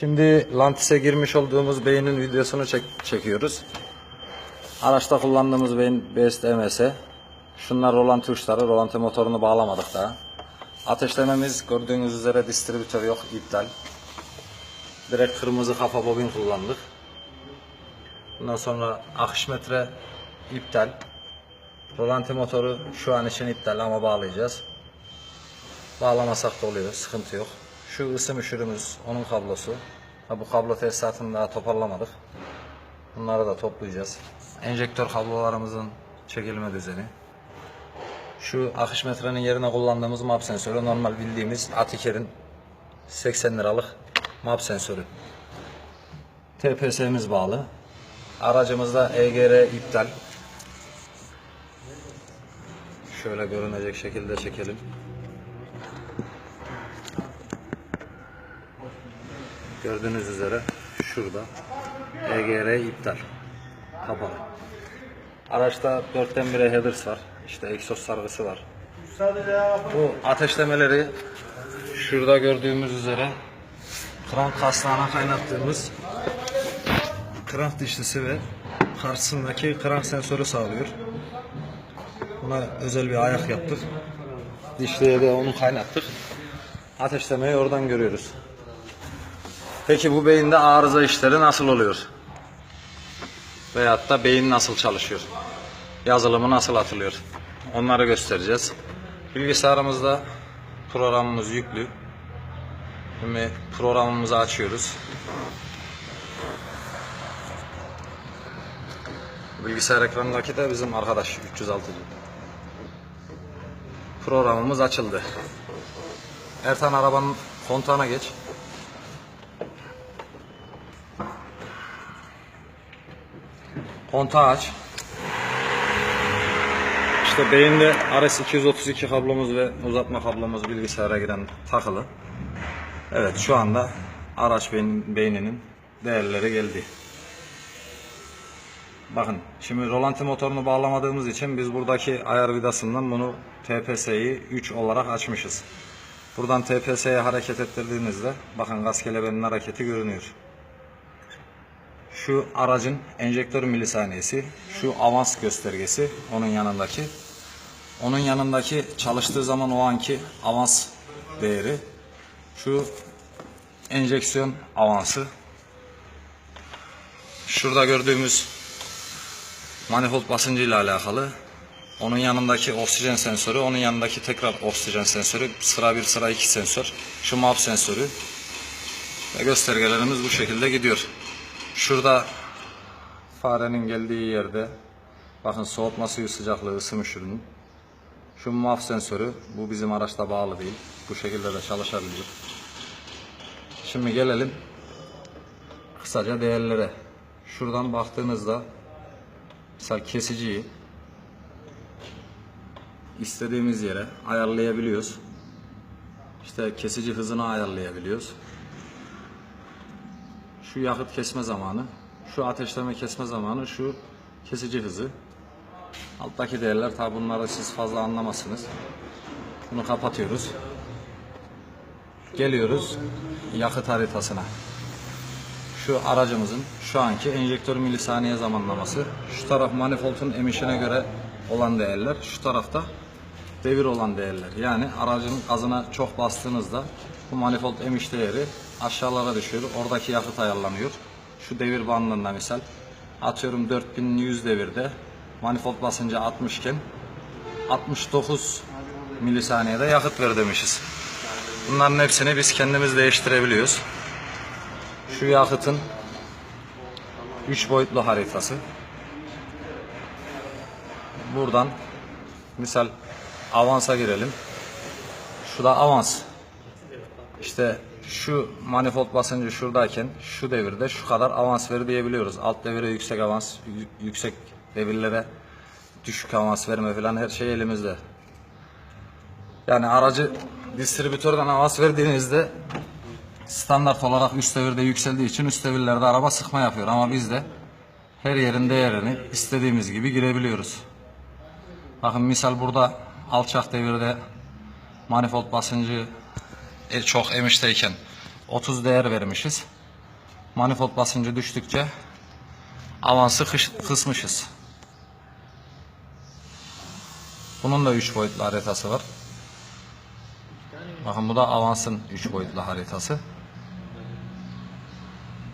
Şimdi Lantis'e girmiş olduğumuz beynin videosunu çek- çekiyoruz. Araçta kullandığımız beyin Best MS. Şunlar rolanti uçları. Rolanti motorunu bağlamadık daha. Ateşlememiz gördüğünüz üzere distribütör yok. iptal. Direkt kırmızı kafa bobin kullandık. Bundan sonra akış metre iptal. Rolanti motoru şu an için iptal ama bağlayacağız. Bağlamasak da oluyor, sıkıntı yok. Şu ısı müşürümüz, onun kablosu. Ha, bu kablo tesisatını daha toparlamadık. Bunları da toplayacağız. Enjektör kablolarımızın çekilme düzeni. Şu akış metrenin yerine kullandığımız map sensörü normal bildiğimiz Atiker'in 80 liralık map sensörü. TPS'miz bağlı. Aracımızda EGR iptal. Şöyle görünecek şekilde çekelim. Gördüğünüz üzere şurada EGR iptal. Kapalı. Araçta 4'ten 1'e headers var. İşte egzoz sargısı var. Bu ateşlemeleri şurada gördüğümüz üzere krank kasnağına kaynattığımız krank dişlisi ve karşısındaki krank sensörü sağlıyor. Buna özel bir ayak yaptık. Dişliye de onu kaynattık. Ateşlemeyi oradan görüyoruz. Peki bu beyinde arıza işleri nasıl oluyor? Veyahut da beyin nasıl çalışıyor? Yazılımı nasıl atılıyor? Onları göstereceğiz. Bilgisayarımızda programımız yüklü. Şimdi programımızı açıyoruz. Bilgisayar ekranındaki de bizim arkadaş 306. Programımız açıldı. Ertan arabanın kontağına geç. Kontağı aç. İşte beyinde RS232 kablomuz ve uzatma kablomuz bilgisayara giren takılı. Evet şu anda araç beyin, beyninin değerleri geldi. Bakın şimdi rolanti motorunu bağlamadığımız için biz buradaki ayar vidasından bunu TPS'yi 3 olarak açmışız. Buradan TPS'ye hareket ettirdiğinizde bakın gaz kelebeğinin hareketi görünüyor. Şu aracın enjektör milisaniyesi, şu avans göstergesi onun yanındaki. Onun yanındaki çalıştığı zaman o anki avans değeri. Şu enjeksiyon avansı. Şurada gördüğümüz manifold basıncı ile alakalı. Onun yanındaki oksijen sensörü, onun yanındaki tekrar oksijen sensörü, sıra 1 sıra 2 sensör. Şu MAP sensörü. Ve göstergelerimiz bu şekilde gidiyor. Şurada farenin geldiği yerde bakın soğutma suyu sıcaklığı ısımış ürünün. Şu MAF sensörü bu bizim araçta bağlı değil. Bu şekilde de çalışabilir. Şimdi gelelim kısaca değerlere. Şuradan baktığınızda mesela kesiciyi istediğimiz yere ayarlayabiliyoruz. İşte kesici hızını ayarlayabiliyoruz. Şu yakıt kesme zamanı, şu ateşleme kesme zamanı, şu kesici hızı. Alttaki değerler tabi bunları siz fazla anlamazsınız. Bunu kapatıyoruz. Geliyoruz yakıt haritasına. Şu aracımızın şu anki enjektör milisaniye zamanlaması. Şu taraf manifoldun emişine göre olan değerler. Şu tarafta devir olan değerler. Yani aracın gazına çok bastığınızda bu manifold emiş değeri aşağılara düşüyor. Oradaki yakıt ayarlanıyor. Şu devir bandında misal atıyorum 4100 devirde manifold basınca 60 iken 69 milisaniyede yakıt ver demişiz. Bunların hepsini biz kendimiz değiştirebiliyoruz. Şu yakıtın 3 boyutlu haritası. Buradan misal avansa girelim. Şu da avans. İşte şu manifold basıncı şuradayken şu devirde şu kadar avans ver diyebiliyoruz. Alt devire yüksek avans, yü- yüksek devirlere düşük avans verme falan her şey elimizde. Yani aracı distribütörden avans verdiğinizde standart olarak üst devirde yükseldiği için üst devirlerde araba sıkma yapıyor ama biz de her yerin değerini istediğimiz gibi girebiliyoruz. Bakın misal burada alçak devirde manifold basıncı çok emişteyken 30 değer vermişiz. Manifold basıncı düştükçe avansı kısmışız. Bunun da 3 boyutlu haritası var. Bakın bu da avansın 3 boyutlu haritası.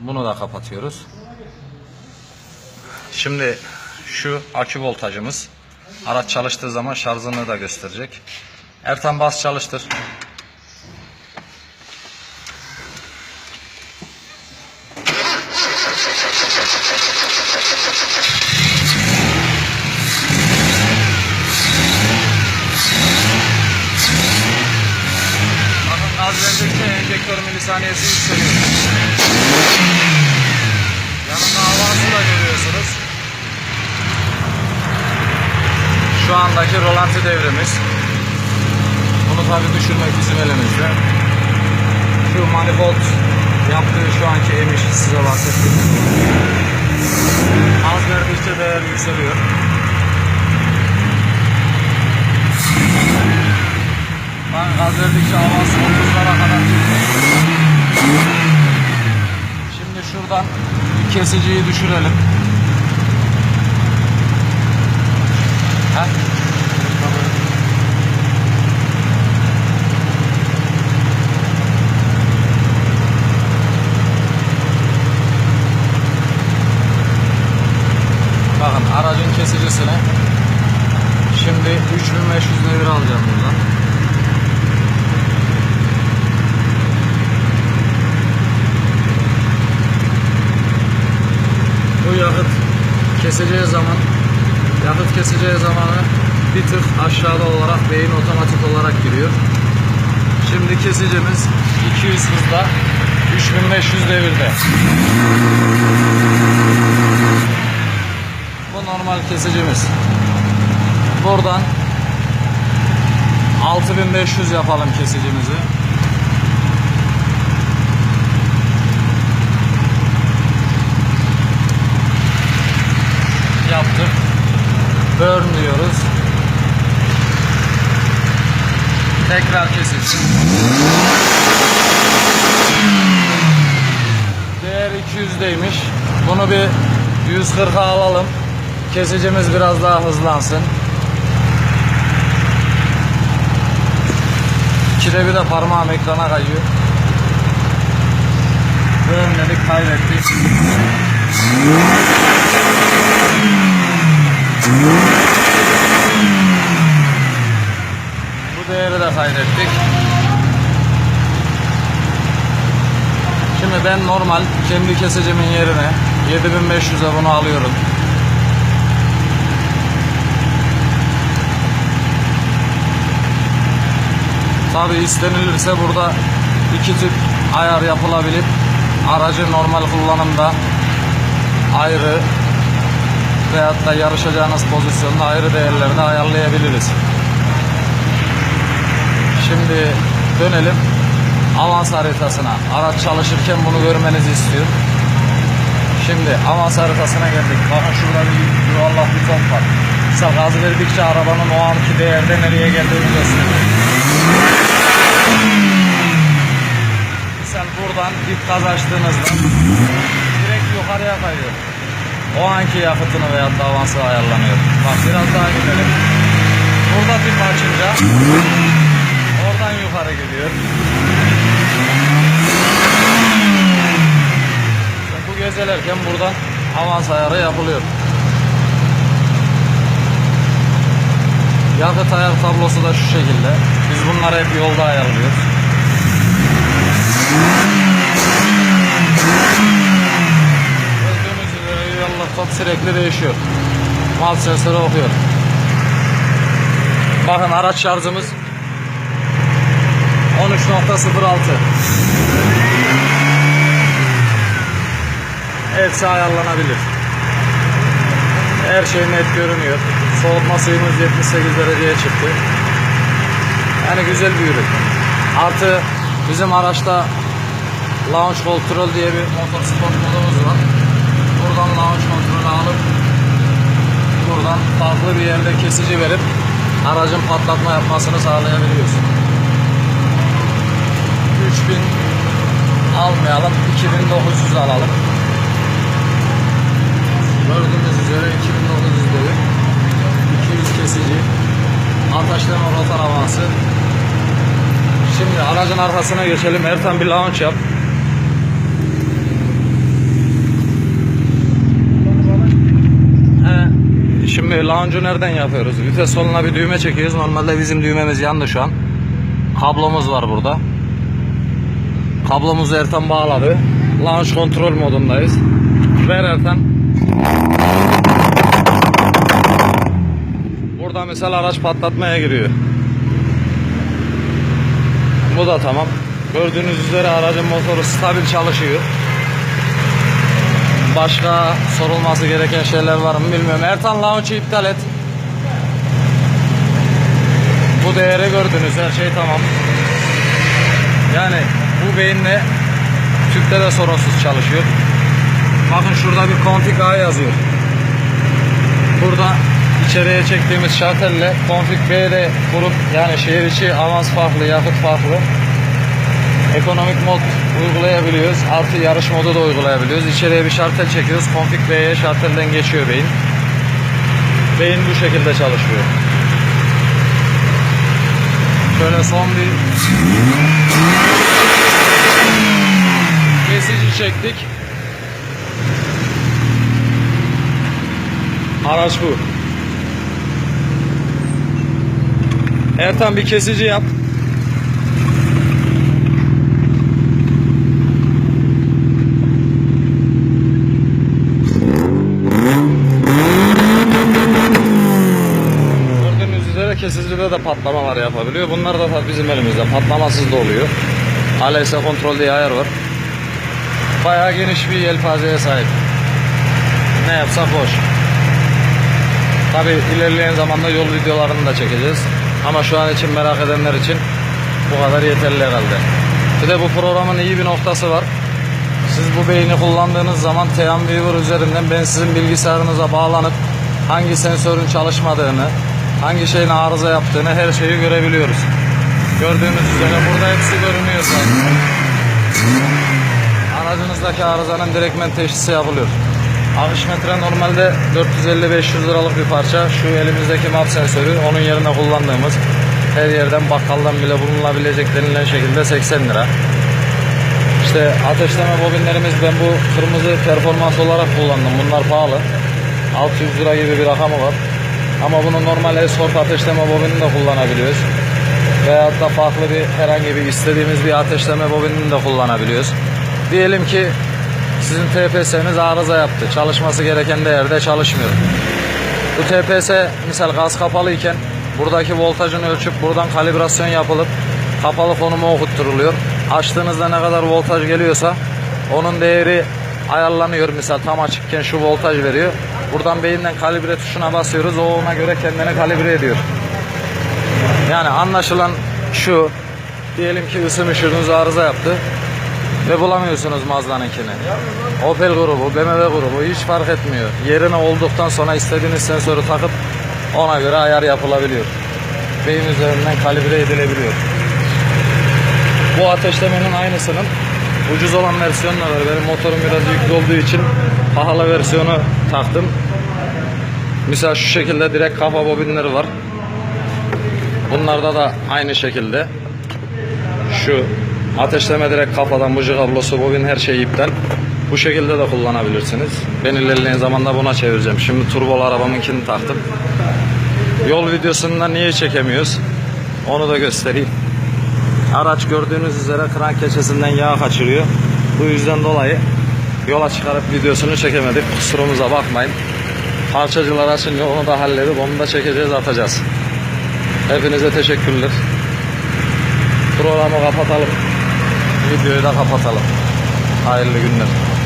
Bunu da kapatıyoruz. Şimdi şu akü voltajımız araç çalıştığı zaman şarjını da gösterecek. Ertan bas çalıştır. Gaz verdikçe enjektör milisaniyesi yükseliyor. Yanında avansı da görüyorsunuz. Şu andaki rolanti devrimiz. Bunu tabi düşürmek bizim elimizde. Şu manifold yaptığı şu anki emiş size bahsettim. Az verdikçe değer yükseliyor. Ben gaz verdikçe avans 30'lara kadar. Şimdi şuradan kesiciyi düşürelim. Heh. Bakın kesicisini şimdi 3500 devir alacağım buradan. Bu yakıt keseceği zaman yakıt keseceği zamanı bir tık aşağıda olarak beyin otomatik olarak giriyor. Şimdi kesicimiz 200 hızda 3500 devirde. Bu normal kesicimiz. Buradan 6500 yapalım kesicimizi. yaptık. Burn diyoruz. Tekrar kesilsin. Değer 200'deymiş. Bunu bir 140'a alalım. Kesicimiz biraz daha hızlansın. İkide bir de parmağım ekrana kayıyor. Burnledik kaybettik. Bu değeri de kaydettik. Şimdi ben normal kendi kesicimin yerine 7500'e bunu alıyorum. Tabi istenilirse burada iki tip ayar yapılabilir. Aracı normal kullanımda ayrı veyahut da yarışacağınız pozisyonda ayrı değerlerini ayarlayabiliriz. Şimdi dönelim avans haritasına. Araç çalışırken bunu görmenizi istiyorum. Şimdi avans haritasına geldik. Bakın şurada bir yuvarlak bir top var. Mesela gaz verdikçe arabanın o anki değerde nereye geldiğini gösteriyor. Misal buradan dip gaz açtığınızda direkt yukarıya kayıyor. O anki yakıtını da avansı ayarlanıyor. Bak biraz daha gidelim. Burada dip açınca oradan yukarı gidiyor. Bu gezelerken buradan avans ayarı yapılıyor. Yakıt ayar tablosu da şu şekilde. Biz bunları hep yolda ayarlıyoruz. Gördüğünüz top sürekli değişiyor. Mal sensörü okuyor. Bakın araç şarjımız 13.06 Hepsi ayarlanabilir. Her şey net görünüyor. Soğutma suyumuz 78 dereceye çıktı. Yani güzel bir ürün. Artı bizim araçta Launch Control diye bir motosport modumuz var. Buradan launch kontrolü alıp buradan farklı bir yerde kesici verip aracın patlatma yapmasını sağlayabiliyorsun. 3000 almıyor. almayalım. 2900 alalım. Gördüğünüz üzere 2900 dedi. 200 kesici. Ataşlama rotor avansı. Şimdi aracın arkasına geçelim. Ertan bir launch yap. Şimdi launch'u nereden yapıyoruz? Vites soluna bir düğme çekiyoruz. Normalde bizim düğmemiz yandı şu an. Kablomuz var burada. Kablomuzu Ertan bağladı. Launch kontrol modundayız. Ver Ertan. Burada mesela araç patlatmaya giriyor. Bu da tamam. Gördüğünüz üzere aracın motoru stabil çalışıyor. Başka sorulması gereken şeyler var mı bilmiyorum. Ertan launch'ı iptal et. Bu değeri gördünüz her şey tamam. Yani bu beyinle tüpte de sorunsuz çalışıyor. Bakın şurada bir config A yazıyor. Burada içeriye çektiğimiz şartelle config B'de kurup yani şehir içi avans farklı, yakıt farklı. Ekonomik mod uygulayabiliyoruz. Artı yarış modu da uygulayabiliyoruz. İçeriye bir şartel çekiyoruz. Config B'ye şartelden geçiyor beyin. Beyin bu şekilde çalışıyor. Şöyle son bir kesici çektik. Araç bu. Ertan bir kesici yap. Gördüğünüz üzere kesicide de patlamalar yapabiliyor. Bunlar da tabii bizim elimizde. Patlamasız da oluyor. ALS kontrol diye ayar var. Bayağı geniş bir yelpazeye sahip. Ne yapsak hoş. Tabi ilerleyen zamanda yol videolarını da çekeceğiz. Ama şu an için merak edenler için bu kadar yeterli herhalde. Bir de bu programın iyi bir noktası var. Siz bu beyni kullandığınız zaman TeamViewer üzerinden ben sizin bilgisayarınıza bağlanıp hangi sensörün çalışmadığını, hangi şeyin arıza yaptığını her şeyi görebiliyoruz. Gördüğünüz üzere burada hepsi görünüyor zaten. Aracınızdaki arızanın direktmen teşhisi yapılıyor. Akış metre normalde 450-500 liralık bir parça. Şu elimizdeki map sensörü onun yerine kullandığımız her yerden bakkaldan bile bulunabilecek denilen şekilde 80 lira. İşte ateşleme bobinlerimiz ben bu kırmızı performans olarak kullandım. Bunlar pahalı. 600 lira gibi bir rakamı var. Ama bunu normal escort ateşleme bobinini de kullanabiliyoruz. Veyahut da farklı bir herhangi bir istediğimiz bir ateşleme bobinini de kullanabiliyoruz. Diyelim ki sizin TPS'niz arıza yaptı. Çalışması gereken değerde çalışmıyor. Bu TPS misal gaz kapalı iken buradaki voltajını ölçüp buradan kalibrasyon yapılıp kapalı konuma okutturuluyor. Açtığınızda ne kadar voltaj geliyorsa onun değeri ayarlanıyor. Misal tam açıkken şu voltaj veriyor. Buradan beyinden kalibre tuşuna basıyoruz. O ona göre kendini kalibre ediyor. Yani anlaşılan şu. Diyelim ki ısı müşürünüz arıza yaptı ve bulamıyorsunuz Mazda'nınkini. Opel grubu, BMW grubu hiç fark etmiyor. Yerine olduktan sonra istediğiniz sensörü takıp ona göre ayar yapılabiliyor. Beyin üzerinden kalibre edilebiliyor. Bu ateşlemenin aynısının ucuz olan versiyonu da var. Benim motorum biraz yüklü olduğu için pahalı versiyonu taktım. Mesela şu şekilde direkt kafa bobinleri var. Bunlarda da aynı şekilde şu ateşleme direkt kafadan buji kablosu bobin her şey iptal. Bu şekilde de kullanabilirsiniz. Ben ilerleyen zamanda buna çevireceğim. Şimdi turbolu arabamınkini taktım. Yol videosunda niye çekemiyoruz? Onu da göstereyim. Araç gördüğünüz üzere kran keçesinden yağ kaçırıyor. Bu yüzden dolayı yola çıkarıp videosunu çekemedik. Kusurumuza bakmayın. Parçacılar açınca onu da halledip onu da çekeceğiz atacağız. Hepinize teşekkürler. Programı kapatalım. Videoyu da kapatalım. Hayırlı günler.